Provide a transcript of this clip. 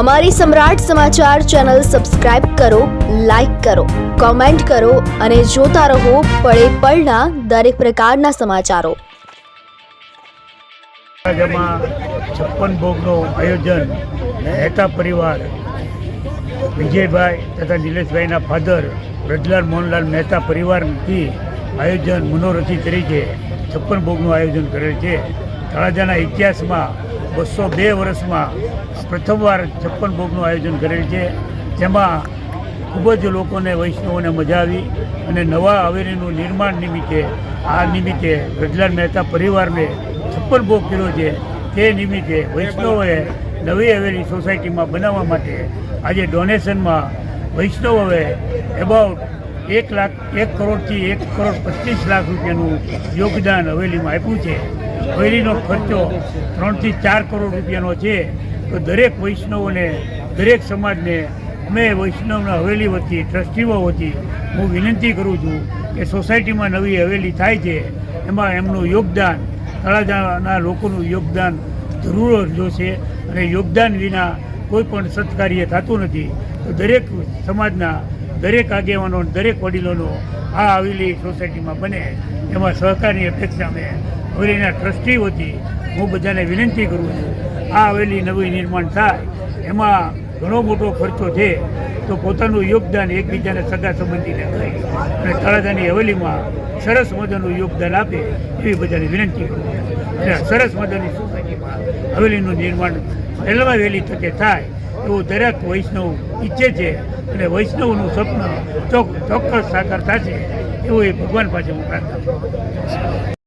અમારી સમ્રાટ સમાચાર channel subscribe કરો, લાઇક કરો, કોમેન્ટ કરો અને જોતા રહો પળે પળના દરેક પ્રકારના સમાચારો. જેમાં છપ્પન ભોગનું આયોજન મહેતા પરિવાર વિજયભાઈ તથા નિલેશભાઈના ફાધર રજલાલ મોહનલાલ મહેતા પરિવારથી આયોજન મનોરથી તરીકે છપ્પન ભોગનું આયોજન કરેલ છે. તળાજાના ઇતિહાસમાં બસો બે વર્ષમાં પ્રથમવાર છપ્પન ભોગનું આયોજન કરેલ છે. જેમાં ખૂબ જ લોકોને વૈષ્ણવોને મજા આવી અને નવા હવેલીનું નિર્માણ નિમિત્તે, આ નિમિત્તે રજલાલ મહેતા પરિવારને છપ્પન ભોગ કર્યો છે. તે નિમિત્તે વૈષ્ણવોએ નવી હવેલી સોસાયટીમાં બનાવવા માટે આજે ડોનેશનમાં વૈષ્ણવોએ એબાઉટ એક લાખ, એક કરોડથી એક કરોડ પચીસ લાખ રૂપિયાનું યોગદાન હવેલીમાં આપ્યું છે. હવેલીનો ખર્ચો ત્રણથી ચાર કરોડ રૂપિયાનો છે. તો દરેક વૈષ્ણવોને, દરેક સમાજને, અમે વૈષ્ણવના હવેલી વતી, ટ્રસ્ટીઓ વતી હું વિનંતી કરું છું કે સોસાયટીમાં નવી હવેલી થાય છે. એમાં એમનું યોગદાન, તળાજાના લોકોનું યોગદાન જરૂર જોશે અને યોગદાન વિના કોઈ પણ સત્કાર્ય થતું નથી. તો દરેક સમાજના, દરેક આગેવાનો, દરેક વડીલોનો આ હવેલી સોસાયટીમાં બને. એમાં સહકારની અપેક્ષા અમે હવેલીના ટ્રસ્ટી વતી હું બધાને વિનંતી કરું છું, આ હવેલી નવી નિર્માણ થાય, એમાં ઘણો મોટો ખર્ચો છે, તો પોતાનું યોગદાન એકબીજાને સગા સંબંધીને થાય અને તળાજાની હવેલીમાં સરસ મજાનું યોગદાન આપે, એવી બધાને વિનંતી કરું અને સરસ મજાની સોસાયટીમાં હવેલીનું નિર્માણ વહેલામાં વહેલી તકે થાય, એવું દરેક વૈષ્ણવ ઈચ્છે છે, અને વૈષ્ણવનું સ્વપ્ન ચોક્કસ સાકાર થશે, એવું એ ભગવાન પાસે હું પ્રાર્થના